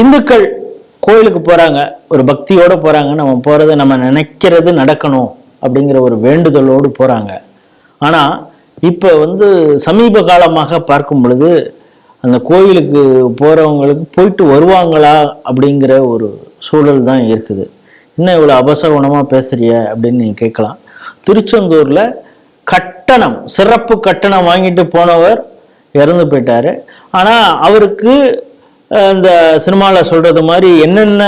இந்துக்கள் கோயிலுக்கு போகிறாங்க ஒரு பக்தியோடு போகிறாங்க நம்ம போகிறத நம்ம நினைக்கிறது நடக்கணும் அப்படிங்கிற ஒரு வேண்டுதலோடு போகிறாங்க ஆனால் இப்போ வந்து சமீப காலமாக பார்க்கும் பொழுது அந்த கோயிலுக்கு போகிறவங்களுக்கு போயிட்டு வருவாங்களா அப்படிங்கிற ஒரு சூழல் தான் இருக்குது. இன்னும் இவ்வளோ அபசகுணமா பேசுகிறிய அப்படின்னு நீங்கள் கேட்கலாம். திருச்செந்தூரில் கட்டணம் சிறப்பு கட்டணம் வாங்கிட்டு போனவர் இறந்து போயிட்டாரு. ஆனால் அவருக்கு இந்த சினிமாவில் சொல்றது மாதிரி என்னென்ன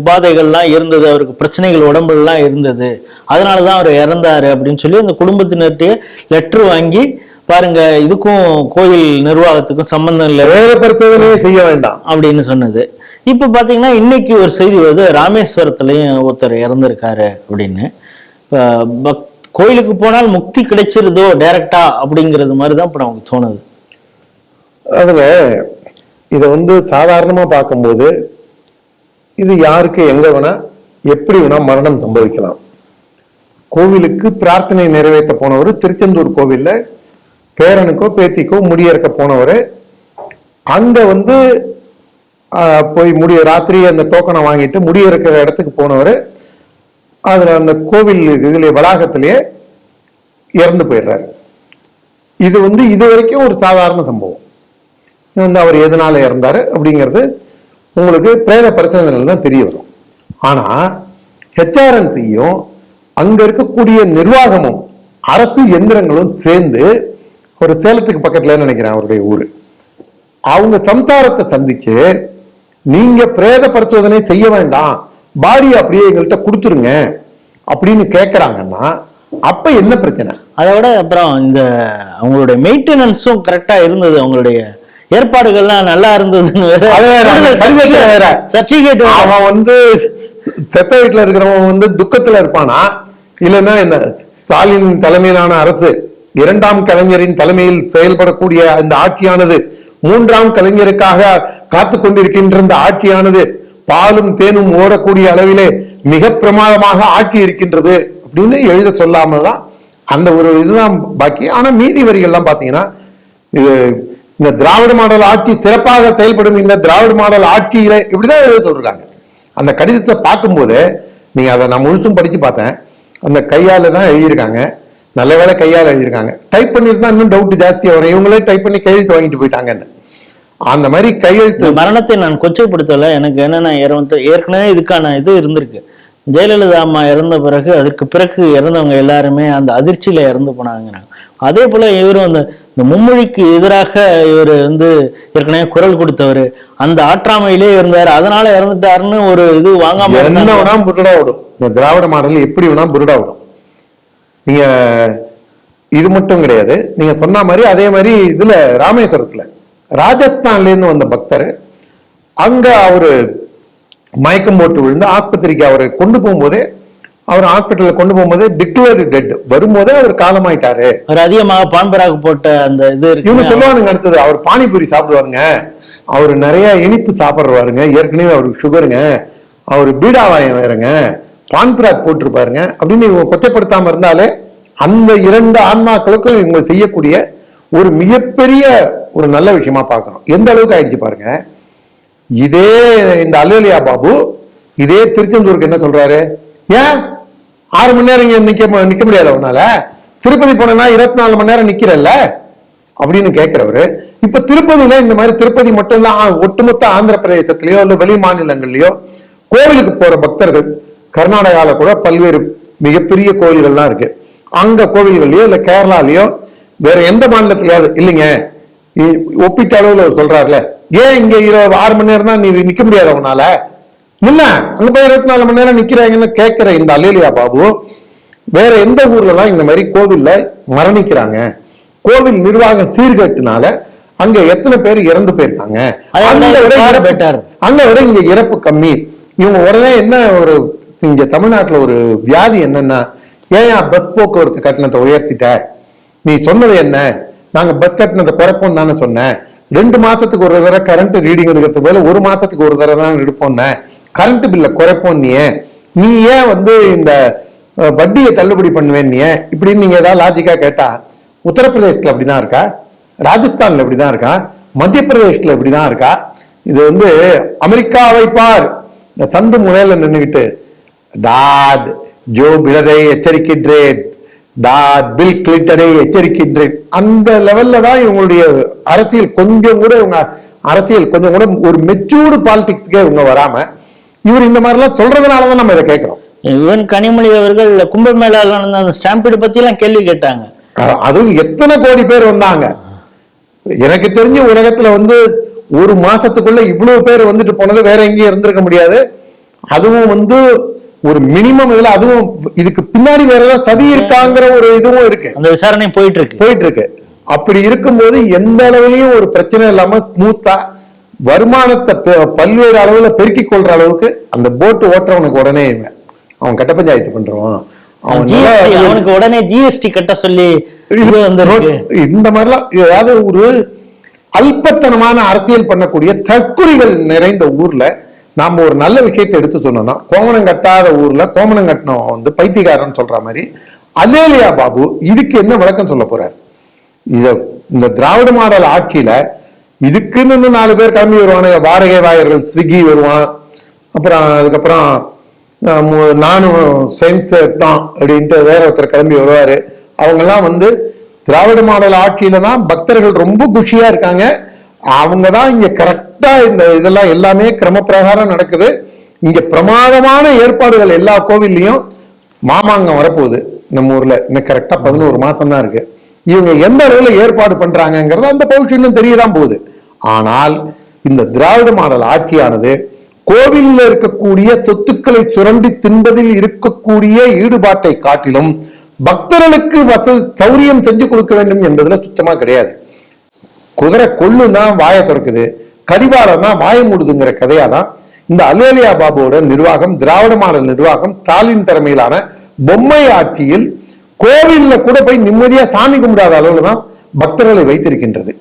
உபாதைகள்லாம் இருந்தது அவருக்கு பிரச்சனைகள் உடம்புலாம் இருந்தது அதனால தான் அவர் இறந்தாரு அப்படின்னு சொல்லி அந்த குடும்பத்தினர்கிட்டயே லெட்டர் வாங்கி பாருங்க இதுக்கும் கோயில் நிர்வாகத்துக்கும் சம்பந்தம் இல்லை. வேத பரிசோதனையே செய்ய வேண்டாம். அப்படின்னு சொன்னது. இப்போ பார்த்தீங்கன்னா இன்னைக்கு ஒரு செய்தி வருது ராமேஸ்வரத்துலயும் ஒருத்தர் இறந்திருக்காரு அப்படின்னு. இப்போ பக் கோயிலுக்கு போனால் முக்தி கிடைச்சிருதோ டைரக்டா அப்படிங்கிறது மாதிரி தான் இப்போ நமக்கு தோணுது. அதுங்க இதை வந்து சாதாரணமா பார்க்கும்போது இது யாருக்கு எங்க வேணா எப்படி வேணா மரணம் சம்பவிக்கலாம். கோவிலுக்கு பிரார்த்தனை நிறைவேற்ற போனவர் திருச்செந்தூர் கோவில்ல பேரனுக்கோ பேத்திக்கோ முடியறக்க போனவர் அங்க வந்து போய் முடிய ராத்திரி அந்த டோக்கனை வாங்கிட்டு முடியறக்கிற இடத்துக்கு போனவர் அதுல அந்த கோவில் இதுல வளாகத்திலேயே இறந்து போயிடுறாரு. இது வந்து இது வரைக்கும் ஒரு சாதாரண சம்பவம். வந்து அவர் எதனால இறந்தாரு அப்படிங்கிறது உங்களுக்கு பிரேத பரிசோதனைகள் தான் தெரிய வரும். ஆனால் ஹெச்ஆர்என்சியும் அங்கே இருக்கக்கூடிய நிர்வாகமும் அரசு எந்திரங்களும் சேர்ந்து ஒரு சேலத்துக்கு பக்கத்தில் நினைக்கிறேன் அவருடைய ஊர். அவங்க சம்சாரத்தை சந்திச்சு நீங்க பிரேத பரிசோதனை செய்ய வேண்டாம் பாடி அப்படியே எங்கள்கிட்ட கொடுத்துருங்க அப்படின்னு கேட்குறாங்கன்னா அப்ப என்ன பிரச்சனை? அதை விட அப்புறம் இந்த அவங்களுடைய மெயின்டெனன்ஸும் கரெக்டா இருந்தது அவங்களுடைய ஏற்பாடுகள்லாம் நல்லா இருந்ததுன்னு வேற. சர்டிபிகேட் அவன் வந்து செத்த வீட்டுல இருக்கிறவன் வந்து துக்கத்துல இருப்பானா? இல்லைன்னா இந்த ஸ்டாலின் தலைமையிலான அரசு இரண்டாம் கலைஞரின் தலைமையில் செயல்படக்கூடிய இந்த ஆட்சியானது மூன்றாம் கலைஞருக்காக காத்து கொண்டிருக்கின்ற இந்த ஆட்சியானது பாலும் தேனும் ஓடக்கூடிய அளவிலே மிக பிரமாதமாக ஆட்சி இருக்கின்றது அப்படின்னு எழுத சொல்லாம தான் அந்த ஒரு இதுதான் பாக்கி. ஆனா மீதி வரிகள்லாம் பாத்தீங்கன்னா இது இந்த திராவிட மாடல் ஆட்சி சிறப்பாக செயல்படும் இந்த திராவிட மாடல் ஆட்சியில இப்படிதான் எழுத சொல்றாங்க. அந்த கடிதத்தை பார்க்கும்போது நீங்க அதை நான் முழுசும் படிச்சு பார்த்தேன். அந்த கையால தான் எழுதியிருக்காங்க. நல்ல வேலை கையால் எழுதியிருக்காங்க. டைப் பண்ணியிருந்தா இன்னும் டவுட் ஜாஸ்தியாக வரும். இவங்களே டைப் பண்ணி கையெழுத்து வாங்கிட்டு போயிட்டாங்கன்னு. அந்த மாதிரி கையெழுத்து மரணத்தை நான் கொச்சைப்படுத்தல. எனக்கு என்னன்னா ஏற்கனவே இதுக்கான இது இருந்திருக்கு. ஜெயலலிதா அம்மா இறந்த பிறகு அதற்கு பிறகு இறந்தவங்க எல்லாருமே அந்த அதிர்ச்சியில இறந்து போனாங்கிறாங்க. அதே போல இவரும் அந்த இந்த மும்மொழிக்கு எதிராக இவர் வந்து ஏற்கனவே குரல் கொடுத்தவர். அந்த ஆற்றாமையிலே இருந்தார். அதனால இறந்துட்டாருன்னு ஒரு இது வாங்காம என்ன. வேணா புருடா விடும் இந்த திராவிட மாடல் எப்படி வேணா புருடா விடும் நீங்க இது மட்டும் கிடையாது. நீங்க சொன்ன மாதிரி அதே மாதிரி இதுல ராமேஸ்வரத்துல. ராஜஸ்தான்ல இருந்து வந்த பக்தர் அங்க அவரு மயக்கம் போட்டு விழுந்து ஆஸ்பத்திரிக்கு அவரை கொண்டு போகும்போதே அவர் ஹாஸ்பிட்டல்ல கொண்டு போகும்போதே டிக்ளேர்டு டெட் வரும்போதே அவர் காலமாயிட்டாரு. அவர் அதிகமாக பான்பராக்கு போட்ட அந்த இது இவங்க சொல்லுவானுங்க அடுத்தது அவர் பானிபூரி சாப்பிடுவாருங்க. அவர் நிறைய இனிப்பு சாப்பிடுவாருங்க. ஏற்கனவே அவருக்கு சுகருங்க அவர் பீடாவாயம் வேறங்க. பான்புராக் போட்டிருப்பாருங்க. அப்படின்னு இவங்க கொச்சப்படுத்தாம இருந்தாலே அந்த இரண்டு ஆன்மாக்களுக்கும் இவங்க செய்யக்கூடிய ஒரு மிகப்பெரிய ஒரு நல்ல விஷயமா பார்க்கணும். எந்த அளவுக்கு ஆயிடுச்சு பாருங்க. இதே இந்த அல்லலியா பாபு இதே திருச்செந்தூருக்கு என்ன சொல்றாரு? ஏன்? ஆறு மணி நேரம் இங்க நிக்க நிற்க நிக்க முடியாது அவனால திருப்பதி போனா இருபத்தி நாலு மணி நேரம் நிக்கிறல்ல? அப்படின்னு கேட்கிறவரு இப்ப திருப்பதியில இந்த மாதிரி திருப்பதி மட்டும் இல்ல ஆ, ஒட்டுமொத்த ஆந்திர பிரதேசத்திலயோ இல்ல வெளி மாநிலங்கள்லயோ கோவிலுக்கு போற பக்தர்கள் கர்நாடகால கூட பல்வேறு மிகப்பெரிய கோவில்கள்லாம் இருக்கு. அங்க கோவில்கள்லயோ இல்ல கேரளாலயோ வேற எந்த மாநிலத்திலயாவது இல்லைங்க ஒப்பிட்ட அளவுல அவர் சொல்றாருல ஏன் இங்க இருபது ஆறு மணி நேரம் தான் நீ நிக்க முடியாது அவனால இல்ல அங்க போய் இருபத்தி நாலு மணி நேரம் நிக்கிறாங்கன்னு கேட்கிற இந்த அல்லேலியா பாபு வேற எந்த ஊர்ல எல்லாம் இந்த மாதிரி கோவில்ல மரணிக்கிறாங்க? கோவில் நிர்வாகம் சீர்கேட்டுனால அங்க எத்தனை பேர் இறந்து போயிருக்காங்க? அங்க விட இங்க இறப்பு கம்மி. இவங்க உடனே என்ன ஒரு இங்க தமிழ்நாட்டுல ஒரு வியாதி என்னன்னா ஏன் பஸ் போக்குவரத்து கட்டணத்தை உயர்த்திட்ட? நீ சொன்னது என்ன? நாங்க பஸ் கட்டணத்தை குறைப்போம் தானே சொன்னேன் ரெண்டு மாசத்துக்கு ஒரு தடவை கரண்ட் ரீடிங் எடுக்கிறது போல ஒரு மாசத்துக்கு ஒரு தடவை தான் எடுப்போம்னே. கரண்ட் பில்ல குறைப்போம் நீ ஏன் நீ ஏன் வந்து இந்த வட்டியை தள்ளுபடி பண்ணுவேன் நீ இப்படின்னு நீங்க ஏதாவது லாஜிக்கா கேட்டா உத்தரப்பிரதேசத்துல அப்படிதான் இருக்கா? ராஜஸ்தான்ல இப்படிதான் இருக்கா? மத்திய பிரதேசத்துல இப்படிதான் இருக்கா? இது வந்து அமெரிக்காவை பார். இந்த சந்து முறையில் நின்றுக்கிட்டு டாட் ஜோ பிலரை எச்சரிக்கின்றேன். டாட் பில் கிளின்டனை எச்சரிக்கின்றேன். அந்த லெவல்ல தான் இவங்களுடைய அரசியல் கொஞ்சம் கூட இவங்க அரசியல் கொஞ்சம் கூட ஒரு மெச்சூர்டு பாலிடிக்ஸ்க்கே இவங்க வராம இவர் இந்த மாதிரிலாம் சொல்றதுனால தான் நம்ம இதை கேட்கிறோம். யுவன் கனிமொழி அவர்கள் கும்பமேளால நடந்த அந்த ஸ்டாம்பீடு பத்தி எல்லாம் கேள்வி கேட்டாங்க. அதுவும் எத்தனை கோடி பேர் வந்தாங்க? எனக்கு தெரிஞ்ச உலகத்துல வந்து ஒரு மாசத்துக்குள்ள இவ்வளவு பேர் வந்துட்டு போனது வேற எங்கேயும் இருந்திருக்க முடியாது. அதுவும் வந்து ஒரு மினிமம் இதுல அதுவும் இதுக்கு பின்னாடி வேற ஏதாவது சதி இருக்காங்கிற ஒரு இதுவும் இருக்கு. அந்த விசாரணை போயிட்டு இருக்கு. போயிட்டு இருக்கு. அப்படி இருக்கும்போது எந்த அளவுலயும் ஒரு பிரச்சனை இல்லாம ஸ்மூத்தா வருமானத்தை பல்வேறு அளவுல பெருக்கிக் கொள்ற அளவுக்கு அந்த போட்டு ஓட்டுறவனுக்கு உடனே. அவன் கட்ட பஞ்சாயத்து நல்லா- அவனுக்கு உடனே ஜிஎஸ்டி கட்ட சொல்லி இந்த மாதிரிலாம் ஏதாவது ஒரு அல்பத்தனமான அரசியல் பண்ணக்கூடிய தற்குறிகள் நிறைந்த ஊர்ல நாம ஒரு நல்ல விஷயத்தை எடுத்து சொன்னோம்னா கோமணம் கட்டாத ஊர்ல கோமணம் கட்டினவன் வந்து பைத்தியக்காரன் சொல்ற மாதிரி அலேலியா பாபு இதுக்கு என்ன விளக்கம் சொல்ல போறார் இத இந்த திராவிட மாடல் ஆட்சியில இதுக்குன்னு இன்னும் நாலு பேர் கிளம்பி வருவானுங்க. வாடகை வாயர்கள் ஸ்விக்கி வருவான். அப்புறம் அதுக்கப்புறம் நானும் சென்ஸ் தான் அப்படின்ட்டு வேற ஒருத்தர் கிளம்பி வருவாரு. அவங்கெல்லாம் வந்து திராவிட மாடல் ஆட்சியில தான் பக்தர்கள் ரொம்ப குஷியா இருக்காங்க. அவங்க தான் இங்க கரெக்டா இந்த இதெல்லாம் எல்லாமே கிரமப்பிரகாரம் நடக்குது. இங்க பிரமாதமான ஏற்பாடுகள் எல்லா கோவில்லையும் மாமாங்கம் வரப்போகுது. நம்ம ஊர்ல இன்னும் கரெக்டா பதினோரு மாசம் தான் இருக்கு. இவங்க எந்த அளவுல ஏற்பாடு பண்றாங்கங்கிறது அந்த பௌஷன்யம் தெரியதான் போகுது. ஆனால் இந்த திராவிட மாடல் ஆட்சியானது கோவிலில் இருக்கக்கூடிய சொத்துக்களை சுரண்டி தின்பதில் இருக்கக்கூடிய ஈடுபாட்டை காட்டிலும் பக்தர்களுக்கு வசதி சௌரியம் செஞ்சு கொடுக்க வேண்டும் என்பதுல சுத்தமா கிடையாது. குதிரை கொள்ளுன்னா வாய வாயை திறக்குது கடிவாளம்னா தான் வாய மூடுதுங்கிற கதையா தான் இந்த அலேலியா பாபுவோட நிர்வாகம் திராவிட மாடல் நிர்வாகம் ஸ்டாலின் தலைமையிலான பொம்மை ஆட்சியில் கோவில்ல கூட போய் நிம்மதியா சாமி கும்பிடாத அளவுல தான் பக்தர்களை வைத்திருக்கின்றது.